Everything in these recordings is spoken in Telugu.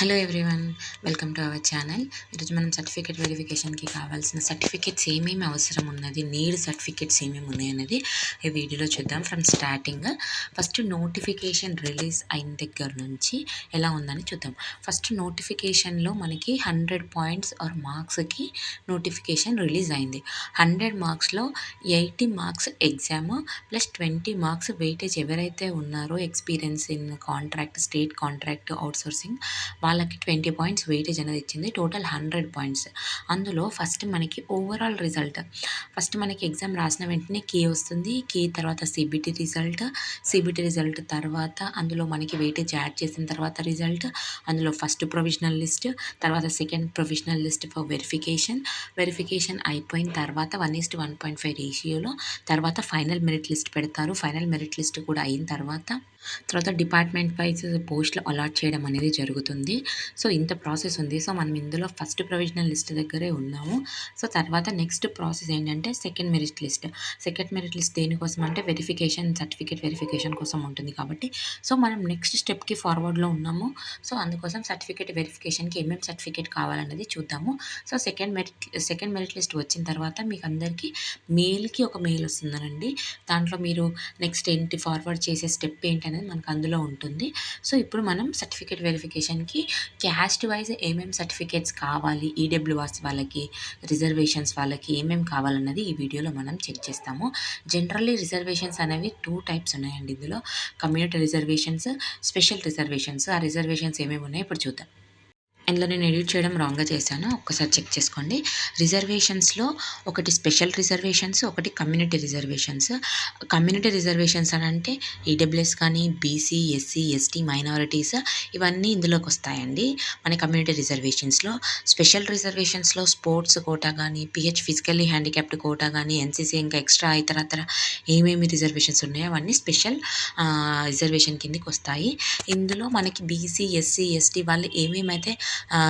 Hello everyone welcome to our channel ఈరోజు మనం సర్టిఫికేట్ వెరిఫికేషన్కి కావాల్సిన సర్టిఫికేట్స్ ఏమేమి అవసరం ఉన్నది నీడ్ సర్టిఫికేట్స్ ఏమేమి ఉన్నాయి అనేది ఈ వీడియోలో చూద్దాం from starting first notification release అయిన దగ్గర నుంచి ఎలా ఉందని చూద్దాం. ఫస్ట్ నోటిఫికేషన్లో మనకి హండ్రెడ్ పాయింట్స్ ఆర్ మార్క్స్కి నోటిఫికేషన్ రిలీజ్ అయింది. Hundred మార్క్స్లో eighty marks exam plus twenty marks weightage ఎవరైతే ఉన్నారో experience in contract state contract outsourcing వాళ్ళకి ట్వంటీ పాయింట్స్ వెయిటేజ్ అనేది ఇచ్చింది. టోటల్ హండ్రెడ్ పాయింట్స్ అందులో ఫస్ట్ మనకి ఓవరాల్ రిజల్ట్ ఫస్ట్ మనకి ఎగ్జామ్ రాసిన వెంటనే కే వస్తుంది. కే తర్వాత సిబిటి రిజల్ట్ సిబిటి రిజల్ట్ తర్వాత అందులో మనకి వెయిటేజ్ యాడ్ చేసిన తర్వాత రిజల్ట్ అందులో ఫస్ట్ ప్రొవిజనల్ లిస్ట్ తర్వాత second provisional list for verification verification అయిపోయిన తర్వాత one is to one point five రేషియోలో తర్వాత ఫైనల్ మెరిట్ లిస్ట్ పెడతారు. ఫైనల్ మెరిట్ లిస్ట్ కూడా అయిన తర్వాత తర్వాత డిపార్ట్మెంట్ వైజ్ పోస్టులు అలాట్ చేయడం అనేది జరుగుతుంది. సో ఇంత ప్రాసెస్ ఉంది. సో మనం ఇందులో ఫస్ట్ ప్రొవిజనల్ లిస్ట్ దగ్గరే ఉన్నాము. సో తర్వాత నెక్స్ట్ ప్రాసెస్ ఏంటంటే second merit list. Second merit list దేనికోసం అంటే వెరిఫికేషన్ సర్టిఫికేట్ వెరిఫికేషన్ కోసం ఉంటుంది కాబట్టి. సో మనం నెక్స్ట్ స్టెప్కి ఫార్వర్డ్లో ఉన్నాము. సో అందుకోసం సర్టిఫికేట్ వెరిఫికేషన్కి ఏమేమి సర్టిఫికేట్ కావాలన్నది చూద్దాము. So second merit second merit list వచ్చిన తర్వాత మీకు అందరికీ మెయిల్కి ఒక మెయిల్ వస్తుందనండి. దాంట్లో మీరు నెక్స్ట్ ఏంటి ఫార్వర్డ్ చేసే స్టెప్ ఏంటి అనేది మనకు అందులో ఉంటుంది. సో ఇప్పుడు మనం సర్టిఫికేట్ వెరిఫికేషన్కి క్యాస్ట్ వైజ్ ఏమేమి సర్టిఫికేట్స్ కావాలి ఈడబ్ల్యూఆర్స్ వాళ్ళకి రిజర్వేషన్స్ వాళ్ళకి ఏమేమి కావాలన్నది ఈ వీడియోలో మనం చెక్ చేస్తాము. జనరల్లీ రిజర్వేషన్స్ అనేవి టూ టైప్స్ ఉన్నాయండి ఇందులో. కమ్యూనిటీ రిజర్వేషన్స్ స్పెషల్ రిజర్వేషన్స్ ఆ రిజర్వేషన్స్ ఏమేమి ఉన్నాయో ఇప్పుడు చూద్దాం. ఇందులో నేను ఎడిట్ చేయడం రాంగ్గా చేశాను. ఒక్కసారి చెక్ చేసుకోండి. రిజర్వేషన్స్లో ఒకటి స్పెషల్ రిజర్వేషన్స్ ఒకటి కమ్యూనిటీ రిజర్వేషన్స్. కమ్యూనిటీ రిజర్వేషన్స్ అని అంటే ఈడబ్ల్యూఎస్ కానీ బీసీ ఎస్సీ ఎస్టీ మైనారిటీస్ ఇవన్నీ ఇందులోకి వస్తాయండి మన కమ్యూనిటీ రిజర్వేషన్స్లో. స్పెషల్ రిజర్వేషన్స్లో స్పోర్ట్స్ కోటా కానీ పిహెచ్ ఫిజికల్లీ హ్యాండిక్యాప్డ్ కోటా కానీ ఎన్సీసీ ఇంకా ఎక్స్ట్రా ఇతరత్ర ఏమేమి రిజర్వేషన్స్ ఉన్నాయో అవన్నీ స్పెషల్ రిజర్వేషన్ కిందకి వస్తాయి. ఇందులో మనకి బీసీ ఎస్సీ ఎస్టీ వాళ్ళు ఏమేమైతే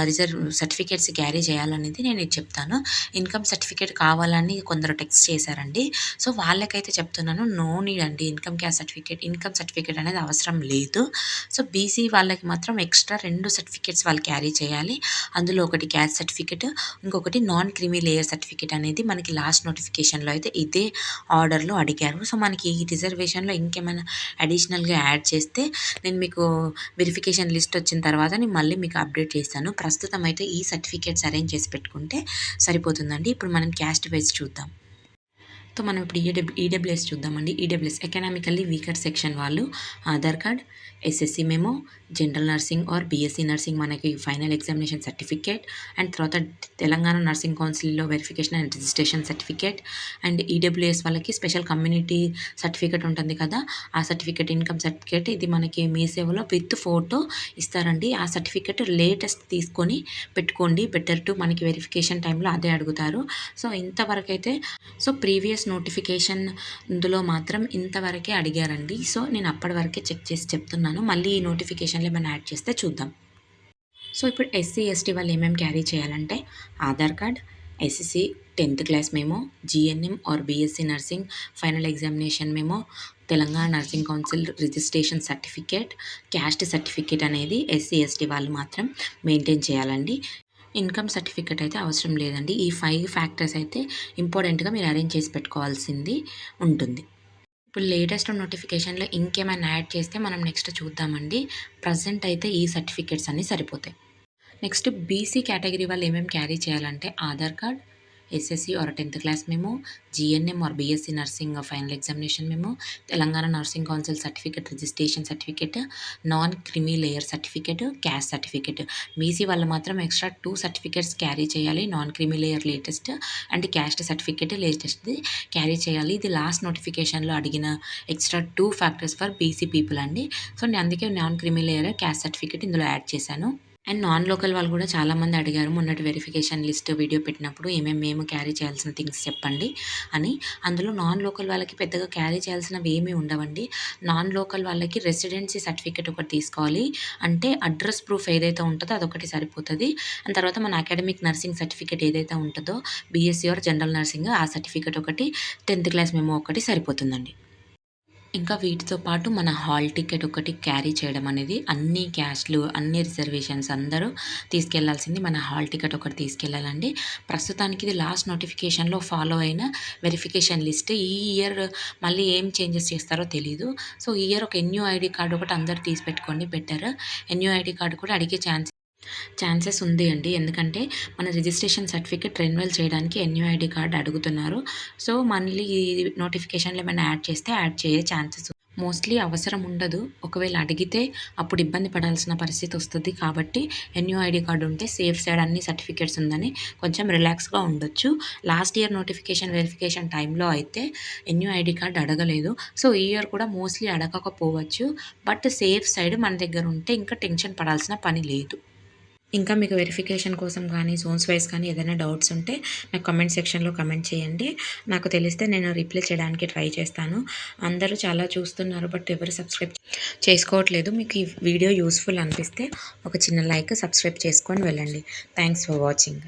రిజర్వ్ సర్టిఫికేట్స్ క్యారీ చేయాలనేది నేను ఇది చెప్తాను. ఇన్కమ్ సర్టిఫికేట్ కావాలని కొందరు టెక్స్ట్ చేశారండి. సో వాళ్ళకైతే చెప్తున్నాను నో నీడ్ అండి. Income caste certificate income certificate అనేది అవసరం లేదు. సో బీసీ వాళ్ళకి మాత్రం ఎక్స్ట్రా రెండు సర్టిఫికేట్స్ వాళ్ళు క్యారీ చేయాలి. అందులో ఒకటి క్యాస్ట్ సర్టిఫికేట్ ఇంకొకటి నాన్ క్రిమి లేయర్ సర్టిఫికేట్ అనేది మనకి లాస్ట్ నోటిఫికేషన్లో అయితే ఇదే ఆర్డర్లో అడిగారు. సో మనకి ఈ రిజర్వేషన్లో ఇంకేమైనా అడిషనల్గా యాడ్ చేస్తే నేను మీకు వెరిఫికేషన్ లిస్ట్ వచ్చిన తర్వాత నేను మళ్ళీ మీకు అప్డేట్ చేస్తాను. చేస్తాను. ప్రస్తుతం అయితే ఈ సర్టిఫికేట్స్ అరేంజ్ చేసి పెట్టుకుంటే సరిపోతుందండి. ఇప్పుడు మనం క్యాస్ట్ వైజ్ చూద్దాం. సో మనం ఇప్పుడు ఈడబ్ల్యూ ఈడబ్ల్యూఎస్ చూద్దామండి. ఈడబ్ల్యూఎస్ ఎకనామికల్లీ వీకర్ సెక్షన్ వాళ్ళు Aadhaar card SSC memo general nursing or BSc nursing మనకి ఫైనల్ ఎగ్జామినేషన్ సర్టిఫికేట్ అండ్ తర్వాత తెలంగాణ నర్సింగ్ కౌన్సిల్లో verification and registration certificate and EWS వాళ్ళకి స్పెషల్ కమ్యూనిటీ సర్టిఫికేట్ ఉంటుంది కదా. ఆ సర్టిఫికేట్ ఇన్కమ్ సర్టిఫికేట్ ఇది మనకి మీ సేవలో విత్ ఫోటో ఇస్తారండి. ఆ సర్టిఫికేట్ లేటెస్ట్ తీసుకొని పెట్టుకోండి. బెటర్ టు మనకి వెరిఫికేషన్ టైంలో అదే అడుగుతారు. సో ఇంతవరకు అయితే సో ప్రీవియస్ నోటిఫికేషన్ ఇందులో మాత్రం ఇంతవరకే అడిగారండి. సో నేను అప్పటి వరకే చెక్ చేసి చెప్తున్నాను. మళ్ళీ ఈ నోటిఫికేషన్లు ఏమైనా యాడ్ చేస్తే చూద్దాం. సో ఇప్పుడు ఎస్సీ ఎస్టీ వాళ్ళు ఏమేమి క్యారీ చేయాలంటే Aadhaar card SSC tenth class memo GNM or BSc nursing final examination memo Telangana nursing council registration certificate caste certificate అనేది ఎస్సీ ఎస్టీ వాళ్ళు మాత్రం మెయింటైన్ చేయాలండి. ఇన్కమ్ సర్టిఫికేట్ అయితే అవసరం లేదండి. ఈ ఫైవ్ ఫ్యాక్టర్స్ అయితే ఇంపార్టెంట్గా మీరు అరేంజ్ చేసి పెట్టుకోవాల్సింది ఉంటుంది. ఇప్పుడు లేటెస్ట్ నోటిఫికేషన్లో ఇంకేమైనా యాడ్ చేస్తే మనం నెక్స్ట్ చూద్దామండి. ప్రజెంట్ అయితే ఈ సర్టిఫికేట్స్ అన్నీ సరిపోతాయి. నెక్స్ట్ బీసీ కేటగిరీ వాళ్ళు ఏమేమి క్యారీ చేయాలంటే Aadhaar card SSC or tenth class memo GNM or BSc nursing final examination memo Telangana nursing council certificate registration certificate non creamy layer certificate caste certificate BC వాళ్ళు మాత్రం ఎక్స్ట్రా టూ సర్టిఫికేట్స్ క్యారీ చేయాలి non creamy layer latest and caste certificate లేటెస్ట్ది carry చేయాలి ఇది లాస్ట్ నోటిఫికేషన్లో అడిగిన extra two factors for BC people అండి. సో నేను అందుకే non creamy layer caste certificate ఇందులో యాడ్ చేశాను. అండ్ నాన్ లోకల్ వాళ్ళు కూడా చాలామంది అడిగారు మొన్నటి వెరిఫికేషన్ లిస్ట్ వీడియో పెట్టినప్పుడు ఏమేమి మేము క్యారీ చేయాల్సిన థింగ్స్ చెప్పండి అని. అందులో నాన్ లోకల్ వాళ్ళకి పెద్దగా క్యారీ చేయాల్సినవి ఏమీ ఉండవండి. నాన్ లోకల్ వాళ్ళకి రెసిడెన్సీ సర్టిఫికేట్ ఒకటి తీసుకోవాలి. అంటే అడ్రస్ ప్రూఫ్ ఏదైతే ఉంటుందో అదొకటి సరిపోతుంది. అండ్ తర్వాత మన అకాడమిక్ నర్సింగ్ సర్టిఫికేట్ ఏదైతే ఉంటుందో బీఎస్సీ ఆర్ జనరల్ నర్సింగ్ ఆ సర్టిఫికేట్ ఒకటి. టెన్త్ క్లాస్ మేము ఒకటి సరిపోతుందండి. ఇంకా వీటితో పాటు మన హాల్ టికెట్ ఒకటి క్యారీ చేయడం అనేది అన్ని క్యాష్లు అన్ని రిజర్వేషన్స్ అందరూ తీసుకెళ్ళాల్సింది మన హాల్ టికెట్ ఒకటి తీసుకెళ్ళాలండి ప్రస్తుతానికి ఇది లాస్ట్ నోటిఫికేషన్లో ఫాలో అయిన వెరిఫికేషన్ లిస్ట్. ఈ ఇయర్ మళ్ళీ ఏం చేంజెస్ చేస్తారో తెలీదు. సో ఈ ఇయర్ ఒక ఎన్యూ ఐడి కార్డు ఒకటి అందరు తీసి పెట్టుకోండి బెటర్. ఎన్యూ ఐడి కార్డు కూడా అడిగే ఛాన్స్ ఛాన్సెస్ ఉంది అండి. ఎందుకంటే మన రిజిస్ట్రేషన్ సర్టిఫికేట్ రెన్యువల్ చేయడానికి ఎన్యూఐడి కార్డ్ అడుగుతున్నారు. సో మళ్ళీ ఈ నోటిఫికేషన్లు ఏమైనా యాడ్ చేస్తే యాడ్ చేయ ఛాన్సెస్ మోస్ట్లీ అవసరం ఉండదు. ఒకవేళ అడిగితే అప్పుడు ఇబ్బంది పడాల్సిన పరిస్థితి వస్తుంది కాబట్టి ఎన్యూఐడి కార్డు ఉంటే సేఫ్ సైడ్ అన్ని సర్టిఫికేట్స్ ఉందని కొంచెం రిలాక్స్గా ఉండొచ్చు. లాస్ట్ ఇయర్ నోటిఫికేషన్ వెరిఫికేషన్ టైంలో అయితే ఎన్యూఐడి కార్డు అడగలేదు. సో ఈ ఇయర్ కూడా మోస్ట్లీ అడగకపోవచ్చు. బట్ సేఫ్ సైడ్ మన దగ్గర ఉంటే ఇంకా టెన్షన్ పడాల్సిన పని లేదు. ఇంకా మీకు వెరిఫికేషన్ కోసం కానీ జోన్స్ వైజ్ కానీ ఏదైనా డౌట్స్ ఉంటే నాకు కమెంట్ సెక్షన్లో కమెంట్ చేయండి. నాకు తెలిస్తే నేను రిప్లై చేయడానికి ట్రై చేస్తాను. అందరూ చాలా చూస్తున్నారు బట్ ఎవరు సబ్స్క్రైబ్ చేసుకోవట్లేదు. మీకు ఈ వీడియో యూస్ఫుల్ అనిపిస్తే ఒక చిన్న లైక్ సబ్స్క్రైబ్ చేసుకొని వెళ్ళండి. Thanks for watching